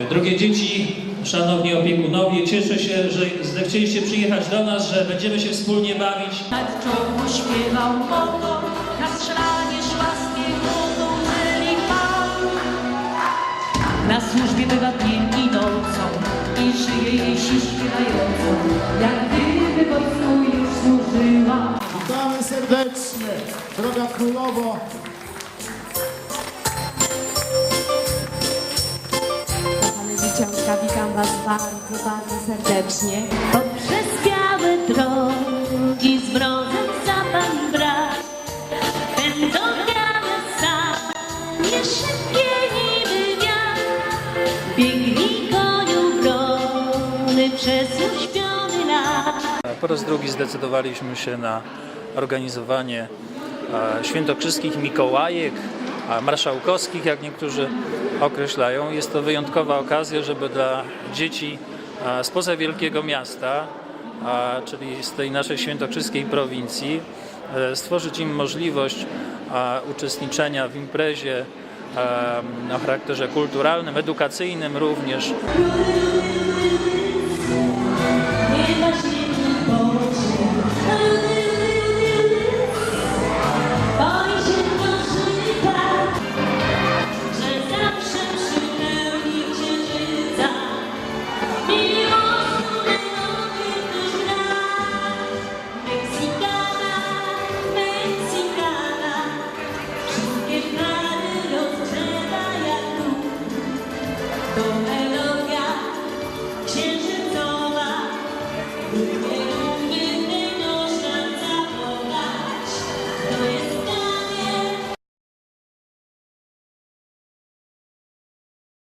Drogie dzieci, szanowni opiekunowie, cieszę się, że zechcieliście przyjechać do nas, że będziemy się wspólnie bawić. Nad czoło śpiewał motor, na strzelanie szłaskie żyli pan. Na służbie bywa dniem i nocą i żyje jeśli śpiewającą, jak gdyby wojsku już służyła. Witamy serdecznie, droga królowo. Dzieciątka, witam Was bardzo, bardzo serdecznie. Poprzez białe drogi z mrozem zapach brak, będą miały sanie szybkie niby wiatr. Biegnij koniu brony przez uśpiony las. Po raz drugi zdecydowaliśmy się na organizowanie e, świętokrzyskich Mikołajek, marszałkowskich, jak niektórzy określają. Jest to wyjątkowa okazja, żeby dla dzieci spoza wielkiego miasta, czyli z tej naszej świętokrzyskiej prowincji, e, stworzyć im możliwość uczestniczenia w imprezie o charakterze kulturalnym, edukacyjnym również. Amen.